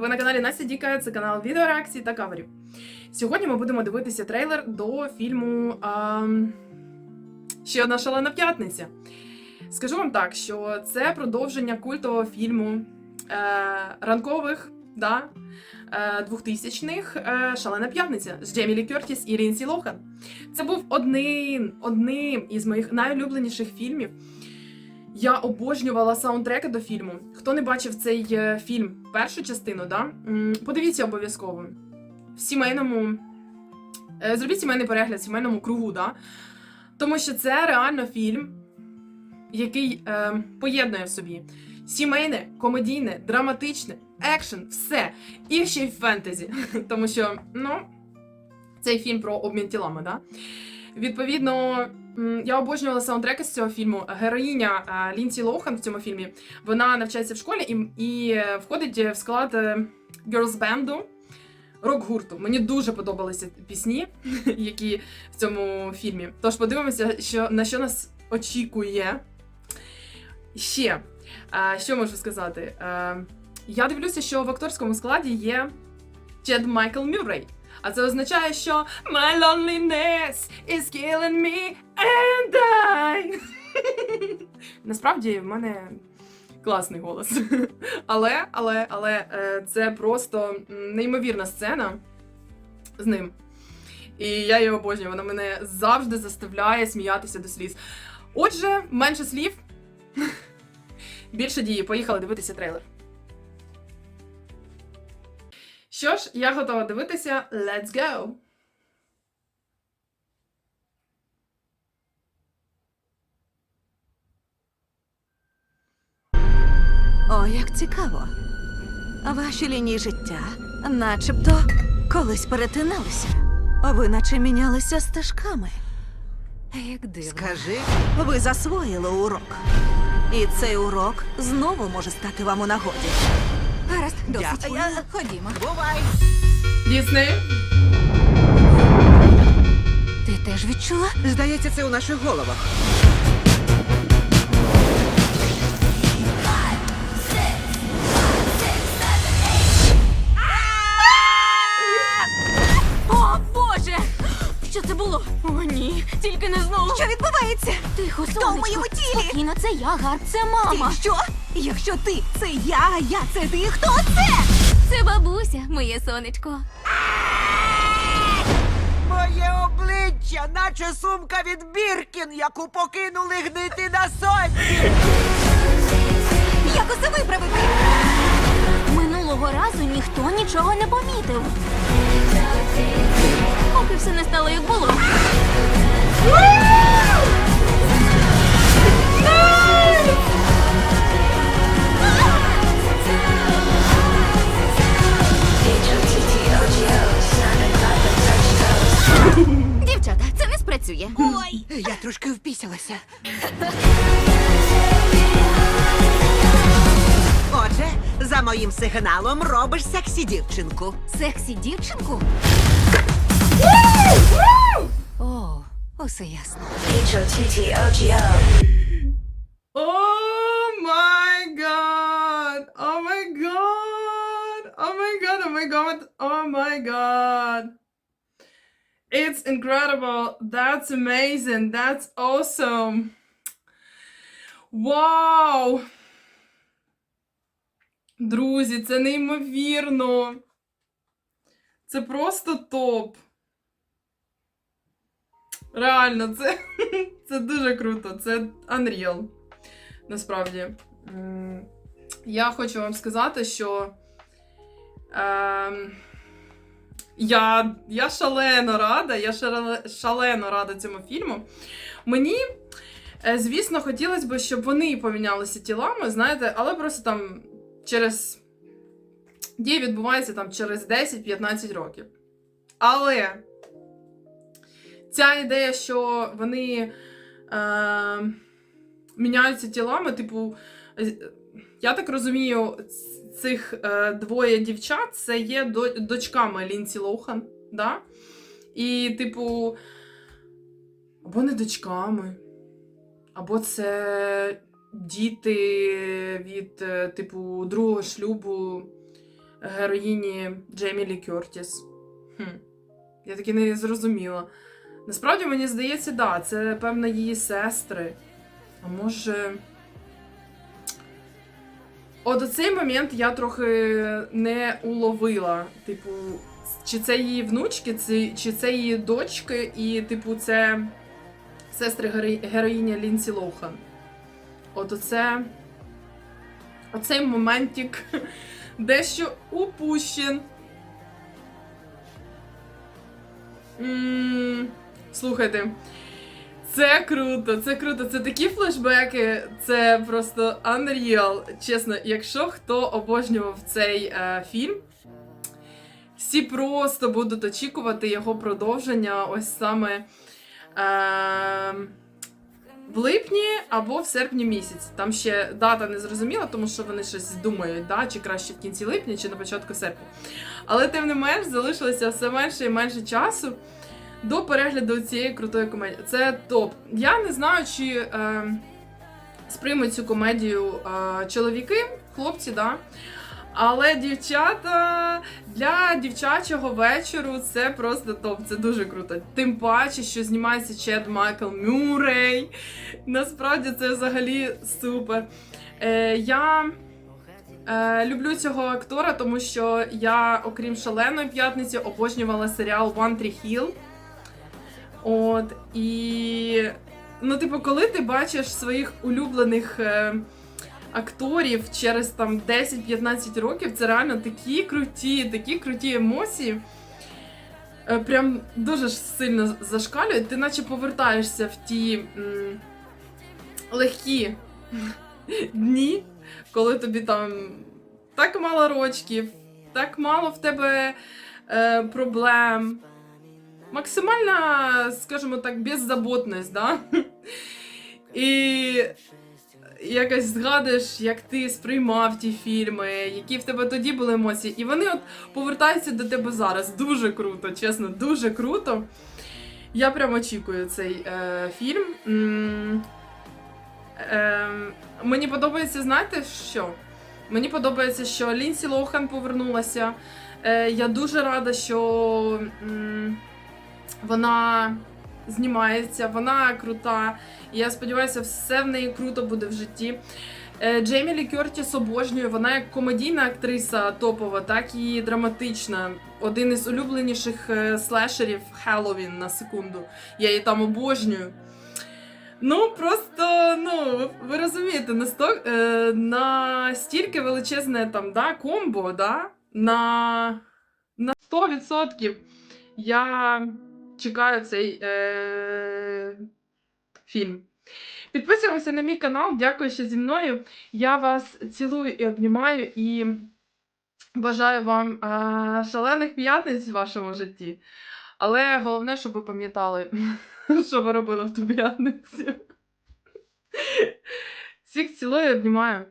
Ви на каналі Настя Діка, це канал відеореакцій та каверів. Сьогодні ми будемо дивитися трейлер до фільму а, Ще одна шалена п'ятниця. Скажу вам так, що це продовження культового фільму е, ранкових, да, е, 2000-х е, Шалена п'ятниця з Джемі Лі Кертіс і Лінсі Лохан. Це був одним, одним із моїх найулюбленіших фільмів. Я обожнювала саундтреки до фільму. Хто не бачив цей е, фільм, першу частину, да? подивіться обов'язково. В сімейному. е, Зробіть сімейний перегляд в сімейному кругу, да? Тому що це реально фільм, який е, поєднує в собі сімейне, комедійне, драматичне, екшен, все. І ще й фентезі. Тому що, ну, цей фільм про обмін тілами, да? Відповідно, я обожнювала саундтреки з цього фільму. Героїня е, Лінсі Лоухан в цьому фільмі вона навчається в школі і, і входить в склад е, girls бенду рок-гурту. Мені дуже подобалися пісні, які в цьому фільмі. Тож подивимося, що, на що нас очікує. Ще, е, що можу сказати? Я дивлюся, що в акторському складі є Чед Майкл Мюррей. А це означає, що My loneliness is killing me and I. Насправді в мене класний голос. Але, але, але е, це просто неймовірна сцена з ним. І я її обожнюю. Вона мене завжди заставляє сміятися до сліз. Отже, менше слів, більше дії. Поїхали дивитися трейлер. Що ж, я готова дивитися. Let's go! О, як цікаво. Ваші лінії життя начебто колись перетиналися. Ви наче мінялися стежками. Як дивно. Скажи, ви засвоїли урок. І цей урок знову може стати вам у нагоді. Гаразд, досить. Я... Ходімо. Бувай! Дісней. Ти теж відчула? Здається, це у наших головах. Відбувається? Тихо, Хто в моєму тілі? Спокійно, це я, Гарп, це мама. Ти що? Якщо ти це я, а я це ти, хто це? Це бабуся, моє сонечко. Моє обличчя, наче сумка від Біркін, яку покинули гнити на сонці. Як усе виправити? Минулого разу ніхто нічого не помітив. Поки все не стало як було. моїм сигналом робиш сексі дівчинку. Сексі дівчинку? О, усе ясно. Oh my god! Oh my god! Oh my god! Oh my god! Oh my god! It's incredible! That's amazing! That's awesome! Вау! Друзі, це неймовірно! Це просто топ! Реально, це, це дуже круто, це Unreal. Насправді. Я хочу вам сказати, що ем, я, я шалено рада, я шалено рада цьому фільму. Мені, е, звісно, хотілося б, щоб вони помінялися тілами, знаєте, але просто там через. Дії відбувається там через 10-15 років. Але ця ідея, що вони е, міняються тілами, типу, е, я так розумію, цих е, двоє дівчат це є дочками Лінсі Лоухан, да? І, типу, або не дочками, або це діти від, е, типу, другого шлюбу героїні Джеймі Лі Кертіс. Хм. Я таки не зрозуміла. Насправді, мені здається, да, це певно її сестри. А може. От цей момент я трохи не уловила. Типу, чи це її внучки, чи, це її дочки, і, типу, це сестри герої- героїня Лінсі Лохан. От оце. Оцей моментик дещо упущен. Слухайте, це круто, це круто. Це такі флешбеки, це просто unreal. Чесно, якщо хто обожнював цей е, фільм, всі просто будуть очікувати його продовження ось саме е, в липні або в серпні місяці. Там ще дата не зрозуміла, тому що вони щось думають, да? чи краще в кінці липня, чи на початку серпня. Але тим не менш залишилося все менше і менше часу до перегляду цієї крутої комедії. Це топ. Я не знаю, чи е, сприймуть цю комедію е, чоловіки, хлопці, да. Але дівчата для дівчачого вечору це просто топ, це дуже круто. Тим паче, що знімається Чед Майкл Мюррей. Насправді це взагалі супер. Е, я е, люблю цього актора, тому що я, окрім шаленої п'ятниці, обожнювала серіал One Tree Hill. От, і. Ну, типу, коли ти бачиш своїх улюблених е, акторів через там 10-15 років, це реально такі круті, такі круті емоції. Е, прям дуже сильно зашкалюють. Ти наче повертаєшся в ті м, легкі дні, коли тобі там так мало рочків, так мало в тебе е, проблем. Максимальна, скажімо так, беззаботність, да? І якось згадуєш, як ти сприймав ті фільми, які в тебе тоді були емоції. І вони от повертаються до тебе зараз. Дуже круто, чесно, дуже круто. Я прям очікую цей е, фільм. М, е, мені подобається, знаєте що? Мені подобається, що Лінсі Лохан повернулася. Е, я дуже рада, що м, вона знімається, вона крута. Я сподіваюся, все в неї круто буде в житті. Е, Джеймі Лі Кертіс обожнюю. Вона як комедійна актриса топова, так і драматична. Один із улюбленіших е, слешерів Хеллоуін на секунду. Я її там обожнюю. Ну, просто, ну, ви- розумієте, е, настільки величезне там, да, комбо, да, на, на 100% я чекаю цей е, фільм. Підписуємося на мій канал, дякую, що зі мною. Я вас цілую і обнімаю і бажаю вам е, шалених п'ятниць в вашому житті. Але головне, щоб ви пам'ятали, що ви робили в ту п'ятницю. Всіх цілую і обнімаю.